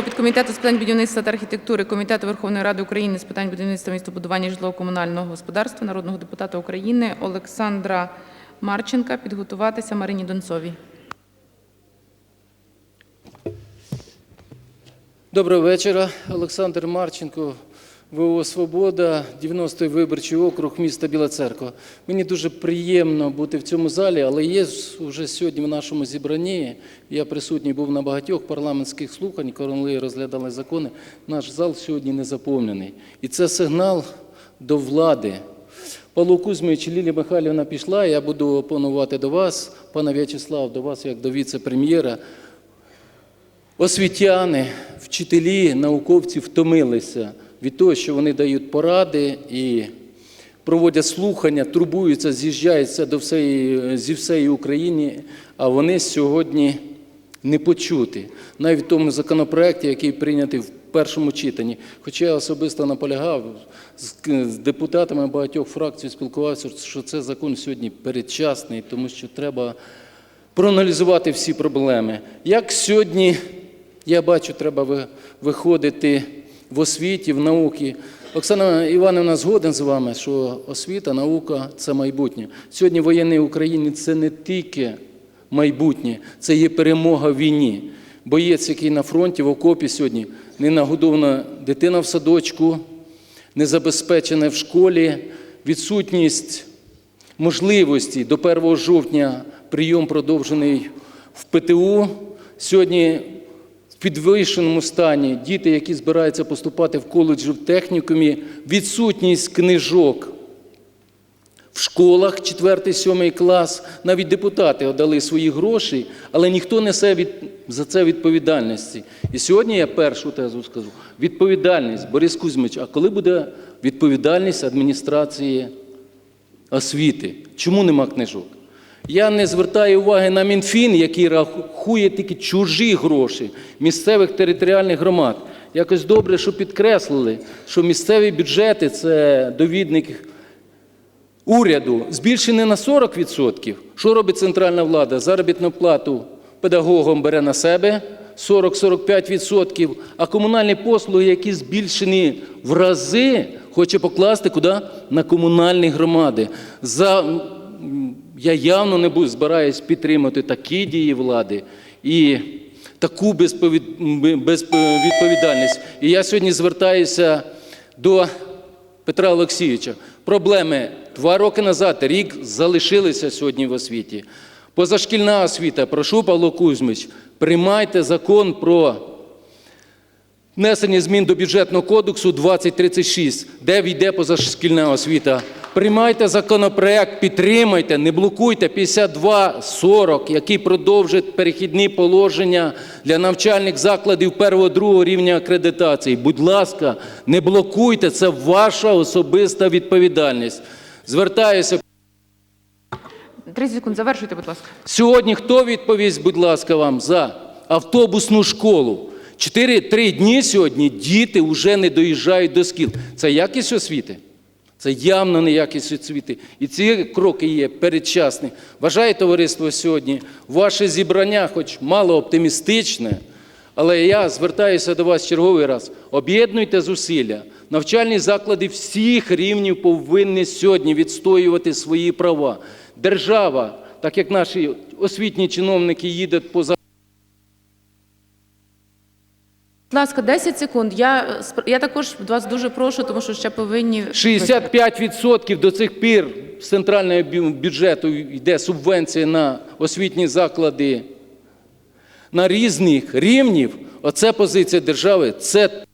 Підкомітету з питань будівництва та архітектури Комітету Верховної Ради України з питань будівництва, містобудування житлово-комунального господарства народного депутата України Олександра Марченка підготуватися Марині Донцовій. Доброго вечора. Олександр Марченко, ВО «Свобода», 90-й виборчий округ міста Біла Церква. Мені дуже приємно бути в цьому залі, але є вже сьогодні в нашому зібранні, я присутній був на багатьох парламентських слухань, коли розглядали закони, наш зал сьогодні не заповнений. І це сигнал до влади. Павло Кузьмич, Лілія Михайлівна пішла, я буду опонувати до вас, пане В'ячеслав, до вас як до віце-прем'єра. Освітяни, вчителі, науковці втомилися від того, що вони дають поради і проводять слухання, турбуються, з'їжджаються до всієї, зі всієї України, а вони сьогодні не почути. Навіть в тому законопроекті, який прийнятий в першому читанні. Хоча я особисто наполягав з, депутатами багатьох фракцій спілкувався, що це закон сьогодні передчасний, тому що треба проаналізувати всі проблеми. Як сьогодні, я бачу, треба виходити в освіті, в науці. Оксана Іванівна згоден з вами, що освіта, наука це майбутнє. Сьогодні в воєнній Україні це не тільки майбутнє, це є перемога в війні. Боєць, який на фронті, в окопі сьогодні, не нагодована дитина в садочку, не забезпечена в школі, відсутність можливості до 1 жовтня прийом продовжений в ПТУ. Сьогодні в підвищеному стані діти, які збираються поступати в коледжі, в технікумі, відсутність книжок в школах 4-7 клас, навіть депутати отдали свої гроші, але ніхто несе від, за це відповідальності. І сьогодні я першу тезу скажу. Відповідальність, Борис Кузьмич, а коли буде відповідальність адміністрації освіти? Чому нема книжок? Я не звертаю уваги на Мінфін, який рахує тільки чужі гроші місцевих територіальних громад. Якось добре, що підкреслили, що місцеві бюджети це довідник уряду збільшений на 40%. Що робить центральна влада? Заробітну плату педагогам бере на себе 40-45%, а комунальні послуги, які збільшені в рази, хоче покласти куди? На комунальні громади. За, я явно не збираюсь підтримати такі дії влади і таку безвідповідальність. І я сьогодні звертаюся до Петра Олексійовича. Проблеми два роки назад, рік залишилися сьогодні в освіті. Позашкільна освіта, прошу, Павло Кузьмич, приймайте закон про внесення змін до бюджетного кодексу 2036, де війде позашкільна освіта. Приймайте законопроект, підтримайте, не блокуйте 5240, який продовжить перехідні положення для навчальних закладів першого-другого рівня акредитації. Будь ласка, не блокуйте, це ваша особиста відповідальність. Звертаюся. 30 секунд, завершуйте, будь ласка. Сьогодні хто відповість, будь ласка, вам за автобусну школу? Чотири-три дні сьогодні діти вже не доїжджають до шкіл. Це якість освіти? Це явно не якість освіти. І ці кроки є передчасні. Вважаю, товариство, сьогодні ваше зібрання, хоч мало оптимістичне, але я звертаюся до вас черговий раз. Об'єднуйте зусилля. Навчальні заклади всіх рівнів повинні сьогодні відстоювати свої права. Держава, так як наші освітні чиновники їдуть по за- Будь ласка, 10 секунд. Я, е, я також вас дуже прошу, тому що ще повинні... 65% до цих пір з центрального бюджету йде субвенція на освітні заклади на різних рівнів. Оце позиція держави. Це